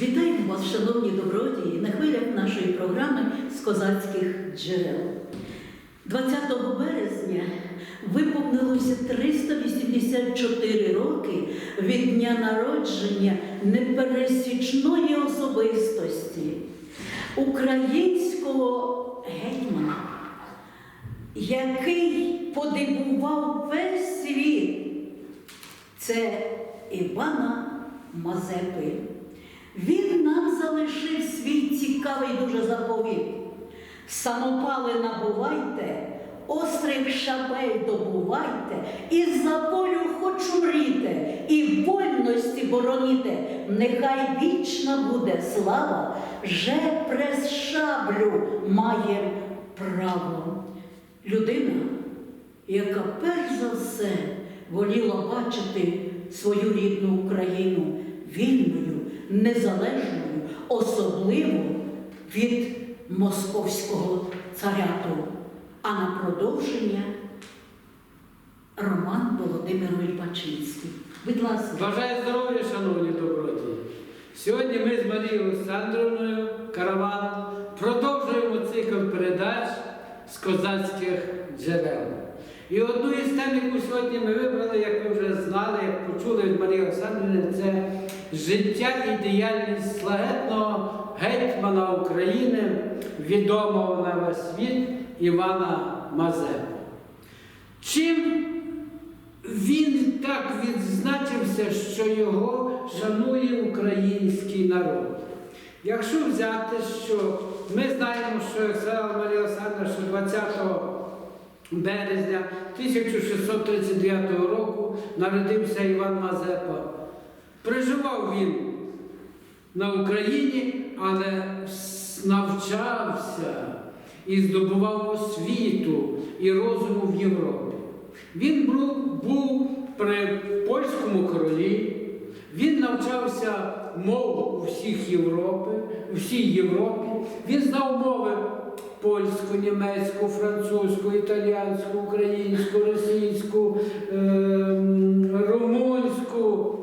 Вітаємо вас, шановні добродії, на хвилях нашої програми з козацьких джерел. 20 березня виповнилося 384 роки від дня народження непересічної особистості українського гетьмана, який подивував весь світ. Це Івана Мазепи. Він нам залишив свій цікавий дуже заповіт. Самопали набувайте, острих шабель добувайте, і за волю хоч умріте, і вольності бороніте. Нехай вічна буде слава, же прес шаблю має право. Людина, яка перш за все воліла бачити свою рідну Україну вільною, незалежною, особливо від московського царяту. А на продовження Роман Володимирович Бачинський. Будь ласка. Бажаю здоров'я, шановні добродії. Сьогодні ми з Марією Олександровною Караван продовжуємо цикл передач з козацьких джерел. І одну із тем, яку сьогодні ми вибрали, як ви вже знали, як почули від Марії Олександрівни, це життя і діяльність славетного гетьмана України, відомого на весь світ Івана Мазепи. Чим він так відзначився, що його шанує український народ. Якщо взяти, що ми знаємо, що сказала Марія Олександра, що 20 березня 1639 року народився Іван Мазепа. Проживав він на Україні, але навчався і здобував освіту і розуму в Європі. Він був, при польському королі, він навчався мов у всіх Європи, всій Європі. Він знав мови польську, німецьку, французьку, італіянську, українську, російську, ем, румунську.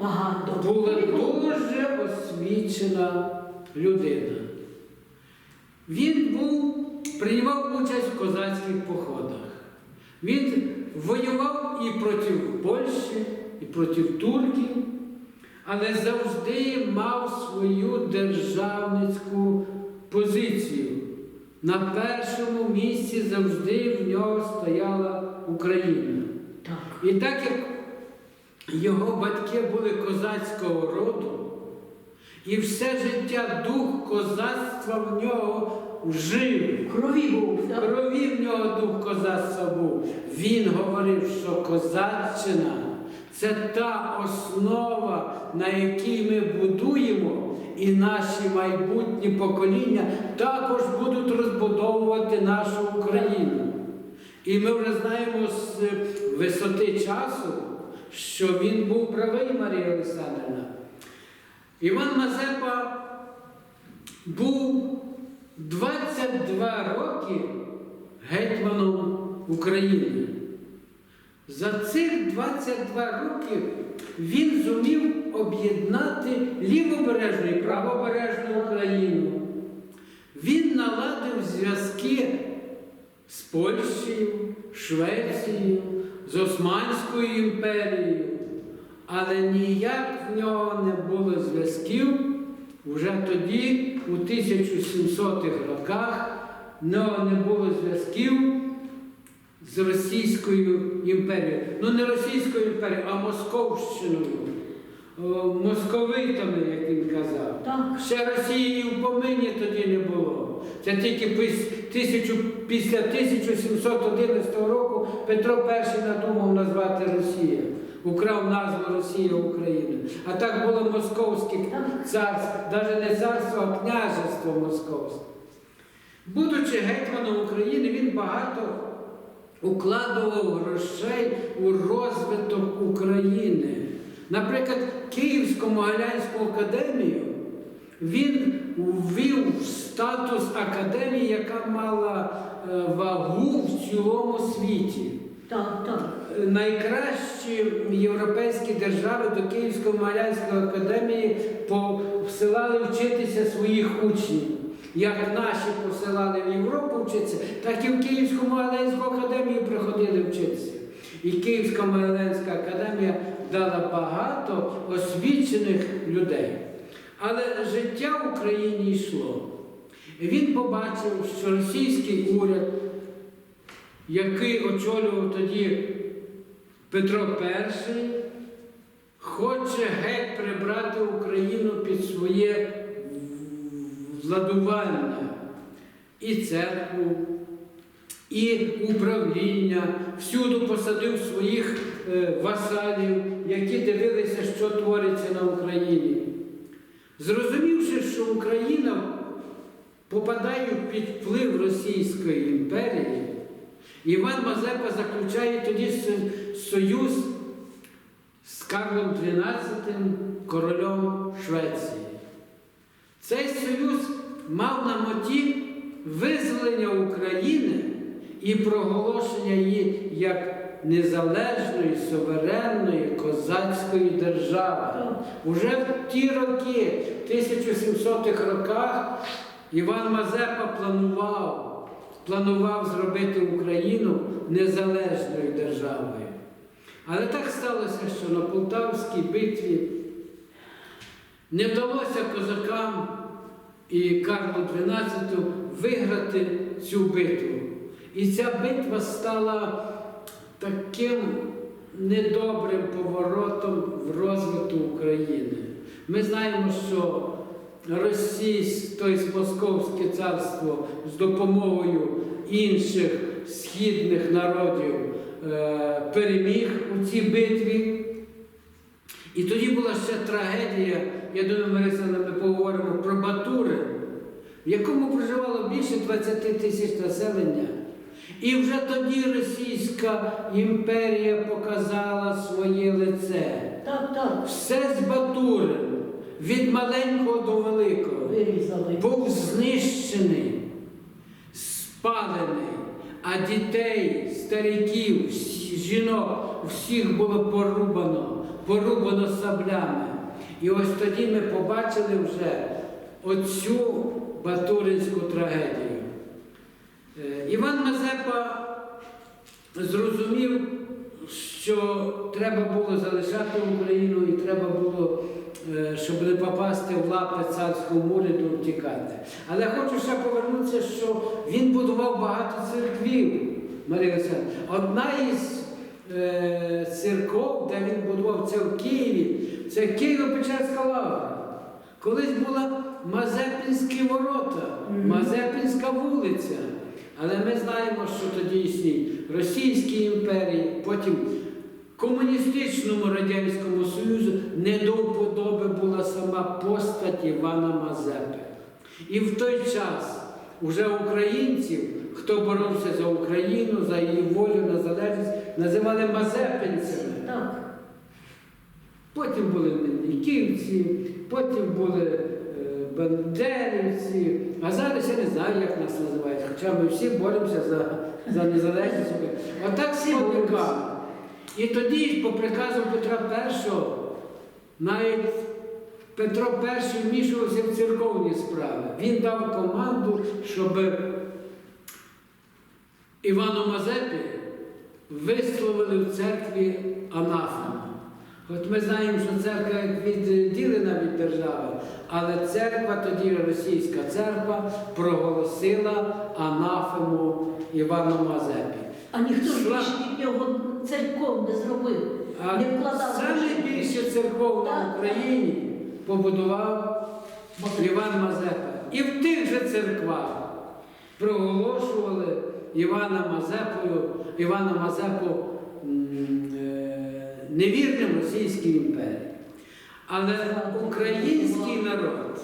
Багато. Була дуже освічена людина. Він був, приймав участь в козацьких походах. Він воював і проти Польщі, і проти турків, але завжди мав свою державницьку позицію. На першому місці завжди в нього стояла Україна. Так. І так як його батьки були козацького роду, і все життя дух козацтва в нього жив. Крові був. В крові в нього дух козацтва був. Він говорив, що козаччина це та основа, на якій ми будуємо, і наші майбутні покоління також будуть розбудовувати нашу Україну. І ми вже знаємо з висоти часу, що він був правий, Марія Олександрівна. Іван Мазепа був 22 роки гетьманом України. За цих 22 роки він зумів об'єднати лівобережну і правобережну Україну. Він наладив зв'язки з Польщею, Швецією, з Османською імперією, але ніяк в нього не було зв'язків вже тоді, у 1700-х роках, в нього не було зв'язків з Російською імперією. Ну не Російською імперією, а Московщиною, О, московитами, як він казав. Так. Ще Росії і в помині тоді не було. Це тільки пис- тисячу, після 1711 року Петро І надумав назвати Росія. Украв назву Росія України. А так було Московське царство, навіть не царство, а княжество Московське. Будучи гетьманом України, він багато укладував грошей у розвиток України. Наприклад, Київсько-Могилянську академію він ввів в статус академії, яка мала вагу в цілому світі. Так, так. найкращі європейські держави до Київської Малянської академії посилали вчитися своїх учнів. Як наші посилали в Європу вчитися, так і в Київську Малянську академію приходили вчитися. І Київська Малянська академія дала багато освічених людей. Але життя в Україні йшло. Він побачив, що російський уряд який очолював тоді Петро І, хоче геть прибрати Україну під своє владування і церкву, і управління, всюди посадив своїх е, васалів, які дивилися, що твориться на Україні. Зрозумівши, що Україна попадає під вплив Російської імперії, Іван Мазепа заключає тоді союз з Карлом XII, королем Швеції. Цей союз мав на меті визволення України і проголошення її як незалежної, суверенної козацької держави. Уже в ті роки, в 1700-х роках, Іван Мазепа планував, планував зробити Україну незалежною державою. Але так сталося, що на Полтавській битві не вдалося козакам і Карлу XII виграти цю битву. І ця битва стала таким недобрим поворотом в розвитку України. Ми знаємо, що Російське, тобто Московське царство з допомогою інших східних народів е, переміг у цій битві. І тоді була ще трагедія, я думаю, Мариса, ми поговоримо про Батури, в якому проживало більше 20 тисяч населення. І вже тоді Російська імперія показала своє лице. Так, так. Все з Батурин, від маленького до великого, був знищений, спалений, а дітей, стариків, жінок, всіх було порубано, порубано саблями. І ось тоді ми побачили вже оцю батуринську трагедію. Е, Іван Мазепа зрозумів, що треба було залишати Україну і треба було, щоб не попасти в лапи царського уряду, втікати. Але хочу ще повернутися, що він будував багато церквів. Марія Олександровна. Одна із е, церков, де він будував, це в Києві, це Києво-Печерська лавра. Колись була Мазепінські ворота. Мазепінська вулиця. Але ми знаємо, що тоді існій Російській імперії, потім комуністичному Радянському Союзу не до вподоби була сама постать Івана Мазепи. І в той час уже українців, хто боровся за Україну, за її волю, незалежність, називали Мазепинцями. Так. Потім були Мельниківці, потім були е, Бандерівці, а зараз я не знаю, як нас називають, хоча ми всі боремося за, за незалежність. Отак всі борюками. І тоді, по приказу Петра І, навіть Петро І вмішувався в церковні справи. Він дав команду, щоб Івану Мазепі висловили в церкві анафему. От ми знаємо, що церква відділена від держави, але церква, тоді російська церква, проголосила анафему Івану Мазепі. А ніхто ж Більше церков не зробив. А не вкладав. саме більше церков на Україні побудував Іван Мазепа. І в тих же церквах проголошували Івана Мазепою, Івана Мазепу е, невірним Російській імперії. Але український народ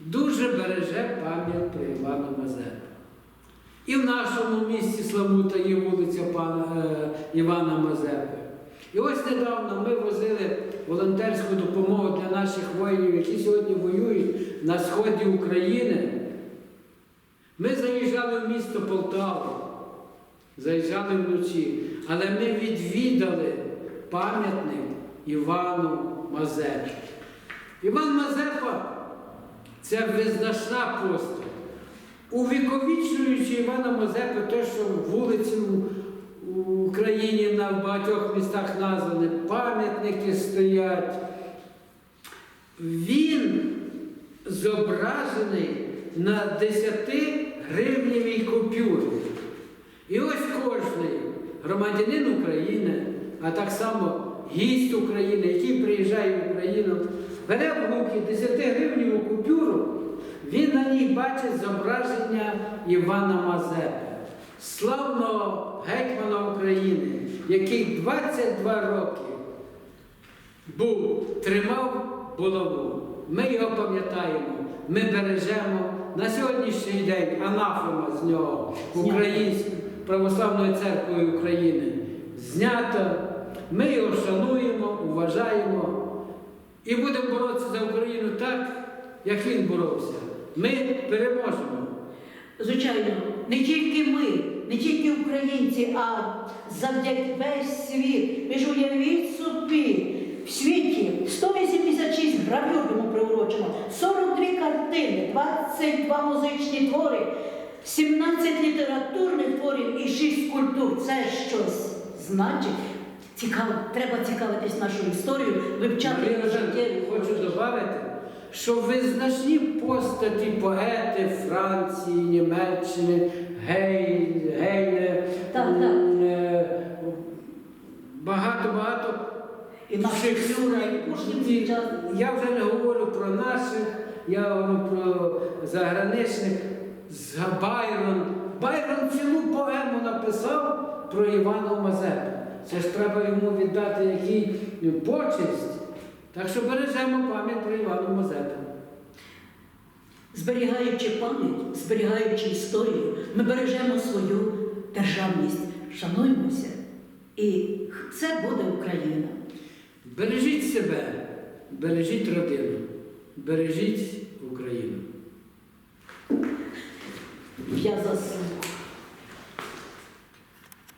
дуже береже пам'ять про Івана Мазепу. І в нашому місті Славута є вулиця пана е, Івана Мазепи. І ось недавно ми возили волонтерську допомогу для наших воїнів, які сьогодні воюють на сході України. Ми заїжджали в місто Полтаву, заїжджали вночі. Але ми відвідали пам'ятник Івану Мазепі. Іван Мазепа це визначна постать. Увіковічуючи Івана Мазепи, те, що вулиці у Україні на багатьох містах названі, пам'ятники стоять. Він зображений на 10 гривневій купюрі. І ось кожний громадянин України, а так само гість України, який приїжджає в Україну, бере в руки 10 гривневу купюру, він на ній бачить зображення Івана Мазепи, славного гетьмана України, який 22 роки був, тримав булаву. Ми його пам'ятаємо, ми бережемо. На сьогоднішній день анафема з нього Українською православною церквою України знята. Ми його шануємо, вважаємо і будемо боротися за Україну так, як він боровся. Ми переможемо. Звичайно, не тільки ми, не тільки українці, а завдяки весь світ. Ви ж уявіть собі, в світі 186 гравюр йому приурочено, 43 картини, 22 музичні твори, 17 літературних творів і 6 скульптур. Це щось значить. Цікаво, треба цікавитись нашою історією, вивчати її хочу додати, що визначні постаті поети Франції, Німеччини, Гей, Гейне, е, багато-багато ті- сучасний. Я вже не говорю про наших, я говорю про заграничних. Байрон. Байрон цілу поему написав про Івана Мазепу. Це ж треба йому віддати який почесть. Так що бережемо пам'ять про Івана Мазепу. Зберігаючи пам'ять, зберігаючи історію, ми бережемо свою державність, шануємося, і це буде Україна. Бережіть себе, бережіть родину, бережіть Україну. Я заслухаю.